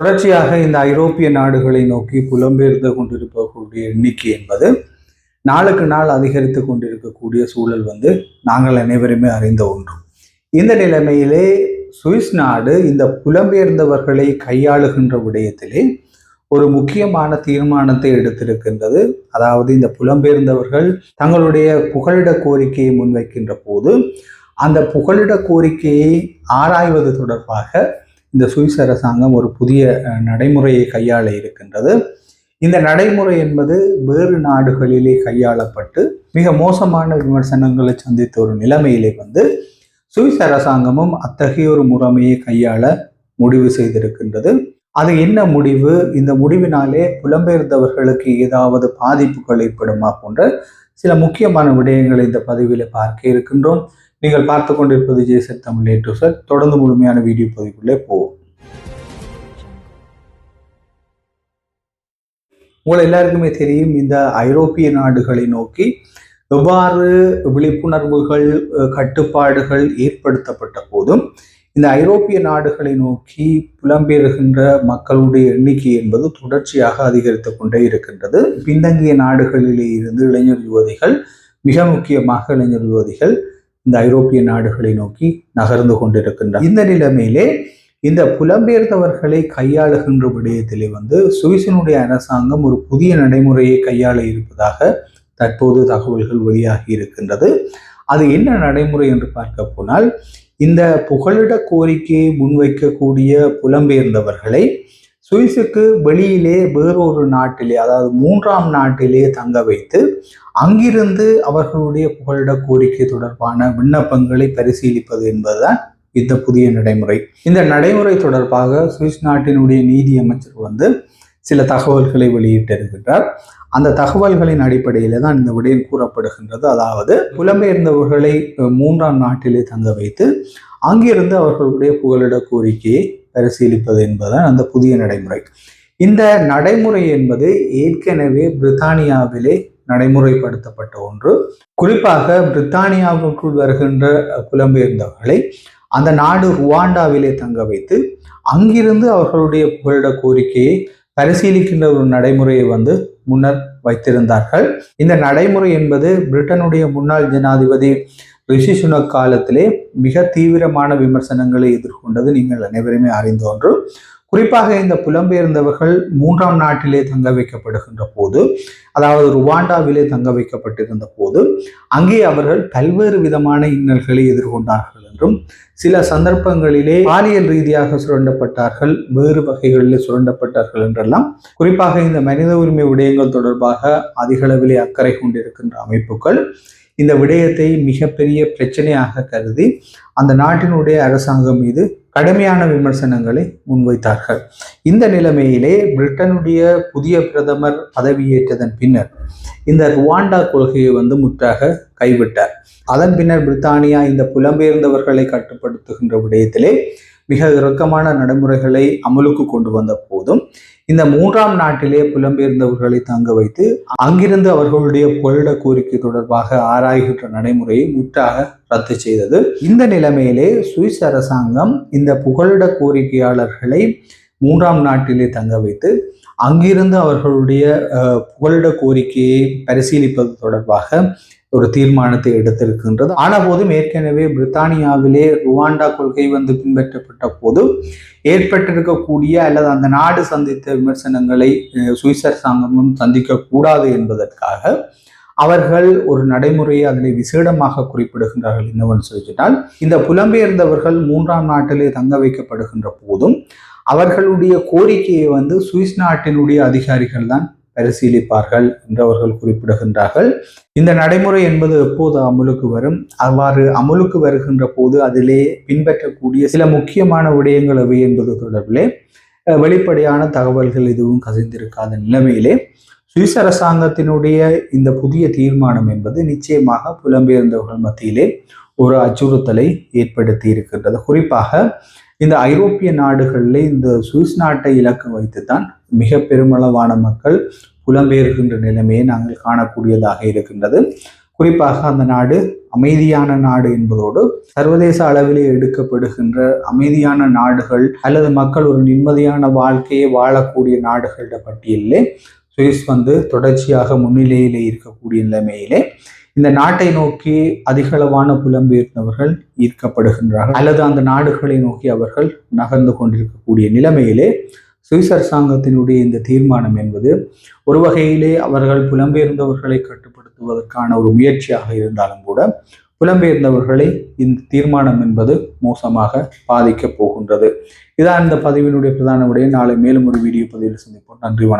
தொடர்ச்சியாக இந்த ஐரோப்பிய நாடுகளை நோக்கி புலம்பெயர்ந்து கொண்டிருப்பவர்களுடைய எண்ணிக்கை என்பது நாளுக்கு நாள் அதிகரித்து கொண்டிருக்கக்கூடிய சூழல் வந்து நாங்கள் அனைவருமே அறிந்த ஒன்று. இந்த நிலைமையிலே சுவிஸ் நாடு இந்த புலம்பெயர்ந்தவர்களை கையாளுகின்ற விடயத்திலே ஒரு முக்கியமான தீர்மானத்தை எடுத்திருக்கின்றது. அதாவது இந்த புலம்பெயர்ந்தவர்கள் தங்களுடைய புகலிட கோரிக்கையை முன்வைக்கின்ற போது அந்த புகலிட கோரிக்கையை ஆராய்வது தொடர்பாக இந்த சுவிஸ் அரசாங்கம் ஒரு புதிய நடைமுறையை கையாள இருக்கின்றது. இந்த நடைமுறை என்பது வேறு நாடுகளிலே கையாளப்பட்டு மிக மோசமான விமர்சனங்களை சந்தித்த ஒரு நிலைமையிலே வந்து சுவிஸ் அரசாங்கமும் அத்தகைய ஒரு முறைமையை கையாள முடிவு செய்திருக்கின்றது. அது என்ன முடிவு? இந்த முடிவினாலே புலம்பெயர்ந்தவர்களுக்கு ஏதாவது பாதிப்புகள் ஏற்படுமா போன்ற சில முக்கியமான விடயங்களை இந்த பதிவில் பார்க்க இருக்கின்றோம். நீங்கள் பார்த்து கொண்டிருப்பது ஜேசர் தமிழ் ஏ சார் தொடர்ந்து முழுமையான வீடியோ பதிவுக்குள்ளே போவோம். உங்களை எல்லாருக்குமே தெரியும் இந்த ஐரோப்பிய நாடுகளை நோக்கி எவ்வாறு விழிப்புணர்வுகள் கட்டுப்பாடுகள் ஏற்படுத்தப்பட்ட போதும் இந்த ஐரோப்பிய நாடுகளை நோக்கி புலம்பெயர்கின்ற மக்களுடைய எண்ணிக்கை என்பது தொடர்ச்சியாக அதிகரித்து கொண்டே இருக்கின்றது. பின்தங்கிய நாடுகளிலே இருந்து இளைஞர் யுவதிகள் மிக முக்கியமாக இளைஞர் யுவதிகள் இந்த ஐரோப்பிய நாடுகளை நோக்கி நகர்ந்து கொண்டிருக்கின்றன. இந்த நிலைமையிலே இந்த புலம்பெயர்ந்தவர்களை கையாளுகின்ற விடயத்திலே வந்து சுவிசனுடைய அரசாங்கம் ஒரு புதிய நடைமுறையை கையாள இருப்பதாக தற்போது தகவல்கள் வெளியாகி இருக்கின்றது. அது என்ன நடைமுறை என்று பார்க்க போனால் இந்த புகலிட கோரிக்கையை முன்வைக்கக்கூடிய புலம்பெயர்ந்தவர்களை சுவிஸுக்கு வெளியிலே வேறொரு நாட்டிலே அதாவது மூன்றாம் நாட்டிலே தங்க வைத்து அங்கிருந்து அவர்களுடைய புகலிட கோரிக்கை தொடர்பான விண்ணப்பங்களை பரிசீலிப்பது என்பதுதான் இந்த புதிய நடைமுறை. இந்த நடைமுறை தொடர்பாக சுவிஸ் நாட்டினுடைய நீதி அமைச்சர் வந்து சில தகவல்களை வெளியிட்டிருக்கின்றார் அந்த தகவல்களின் அடிப்படையில தான் இந்த விடயம் கூறப்படுகின்றது. அதாவது புலம்பெயர்ந்தவர்களை மூன்றாம் நாட்டிலே தங்க வைத்து அங்கிருந்து அவர்களுடைய புகலிட கோரிக்கையை பரிசீலிப்பது என்பதுதான் அந்த புதிய நடைமுறை. இந்த நடைமுறை என்பது ஏற்கனவே பிரித்தானியாவிலே நடைமுறைப்படுத்தப்பட்ட ஒன்று. குறிப்பாக பிரித்தானியாவுக்குள் வருகின்ற புலம்பெயர்ந்தவர்களை அந்த நாடு ருவாண்டாவிலே தங்க வைத்து அங்கிருந்து அவர்களுடைய புகலிட கோரிக்கையை பரிசீலிக்கின்ற ஒரு நடைமுறையை வந்து முன்னர் வைத்திருந்தார்கள். இந்த நடைமுறை என்பது பிரிட்டனுடைய முன்னாள் ஜனாதிபதி ரிஷி சுனக் காலத்திலே மிக தீவிரமான விமர்சனங்களை எதிர்கொண்டது நீங்கள் அனைவருமே அறிந்த ஒன்று. குறிப்பாக இந்த புலம்பெயர்ந்தவர்கள் மூன்றாம் நாட்டிலே தங்க வைக்கப்படுகின்ற போது அதாவது ருவாண்டாவிலே தங்க வைக்கப்பட்டிருந்த போது அங்கே அவர்கள் பல்வேறு விதமான இன்னல்களை எதிர்கொண்டார்கள் என்றும் சில சந்தர்ப்பங்களிலே பாலியல் ரீதியாக சுரண்டப்பட்டார்கள் வேறு வகைகளில் சுரண்டப்பட்டார்கள் என்றெல்லாம். குறிப்பாக இந்த மனித உரிமை விடயங்கள் தொடர்பாக அதிகளவிலே அக்கறை கொண்டிருக்கின்ற அமைப்புகள் இந்த விடயத்தை மிகப்பெரிய பிரச்சனையாக கருதி அந்த நாட்டினுடைய அரசாங்கம் மீது கடுமையான விமர்சனங்களை முன்வைத்தார்கள். இந்த நிலைமையிலே பிரிட்டனுடைய புதிய பிரதமர் பதவியேற்றதன் பின்னர் இந்த ருவாண்டா கொள்கையை வந்து முற்றாக கைவிட்டார். அதன் பின்னர் பிரித்தானியா இந்த புலம்பெயர்ந்தவர்களை கட்டுப்படுத்துகின்ற விடயத்திலே மிக இறுக்கமான நடைமுறைகளை அமலுக்கு கொண்டு வந்த போதும் இந்த மூன்றாம் நாட்டிலே புலம்பெயர்ந்தவர்களை தங்க வைத்து அங்கிருந்து அவர்களுடைய புகலிட கோரிக்கை தொடர்பாக ஆராய்கின்ற நடைமுறையை முற்றாக ரத்து செய்தது. இந்த நிலைமையிலே சுவிஸ் அரசாங்கம் இந்த புகலிட கோரிக்கையாளர்களை மூன்றாம் நாட்டிலே தங்க வைத்து அங்கிருந்து அவர்களுடைய புகலிட கோரிக்கையை பரிசீலிப்பது தொடர்பாக ஒரு தீர்மானத்தை எடுத்திருக்கின்றது. ஆன போதும் ஏற்கனவே பிரித்தானியாவிலே ருவாண்டா கொள்கை வந்து பின்பற்றப்பட்ட போது ஏற்பட்டிருக்கக்கூடிய அல்லது அந்த நாடு சந்தித்த விமர்சனங்களை சுவிசர் சுவிஸ் அரசாங்கமும் சந்திக்க கூடாது என்பதற்காக அவர்கள் ஒரு நடைமுறையை அதனை விசேடமாக குறிப்பிடுகின்றார்கள் என்னவென்று சொல்லிட்டால் இந்த புலம்பெயர்ந்தவர்கள் மூன்றாம் நாட்டிலே தங்க வைக்கப்படுகின்ற போதும் அவர்களுடைய கோரிக்கையை வந்து சுவிஸ் நாட்டினுடைய அதிகாரிகள் தான் பரிசீலிப்பார்கள் என்று அவர்கள் குறிப்பிடுகின்றார்கள். இந்த நடைமுறை என்பது எப்போது அமுலுக்கு வரும்? அவ்வாறு அமுலுக்கு வருகின்ற போது அதிலே பின்பற்றக்கூடிய சில முக்கியமான விடயங்கள் எவை என்பது தொடர்பிலே வெளிப்படையான தகவல்கள் எதுவும் கசிந்திருக்காத நிலைமையிலே சுவிஸ் அரசாங்கத்தினுடைய இந்த புதிய தீர்மானம் என்பது நிச்சயமாக புலம்பெயர்ந்தவர்கள் மத்தியிலே ஒரு அச்சுறுத்தலை ஏற்படுத்தி இருக்கின்றது. குறிப்பாக இந்த ஐரோப்பிய நாடுகளில் இந்த சுவிஸ் நாட்டை இலக்கு வைத்துத்தான் மிக பெருமளவான மக்கள் புலம்பெயர்கின்ற நிலைமையை நாங்கள் காணக்கூடியதாக இருக்கின்றது. குறிப்பாக அந்த நாடு அமைதியான நாடு என்பதோடு சர்வதேச அளவிலே எடுக்கப்படுகின்ற அமைதியான நாடுகள் அல்லது மக்கள் ஒரு நிம்மதியான வாழ்க்கையை வாழக்கூடிய நாடுகளிட பட்டியலிலே சுவிஸ் வந்து தொடர்ச்சியாக முன்னிலையிலே இருக்கக்கூடிய நிலைமையிலே இந்த நாட்டை நோக்கி அதிகளவான புலம்பெயர்ந்தவர்கள் ஈர்க்கப்படுகின்றார்கள். அல்லது அந்த நாடுகளை நோக்கி அவர்கள் நகர்ந்து கொண்டிருக்கக்கூடிய நிலைமையிலே சுவிஸ் அரசாங்கத்தினுடைய இந்த தீர்மானம் என்பது ஒரு வகையிலே அவர்கள் புலம்பெயர்ந்தவர்களை கட்டுப்படுத்துவதற்கான ஒரு முயற்சியாக இருந்தாலும் கூட புலம்பெயர்ந்தவர்களை இந்த தீர்மானம் என்பது மோசமாக பாதிக்கப் போகின்றது. இதான் இந்த பதிவினுடைய பிரதான விடைய நாளை மேலும் ஒரு வீடியோ பதிவில் சந்திப்போம். நன்றி வணக்கம்.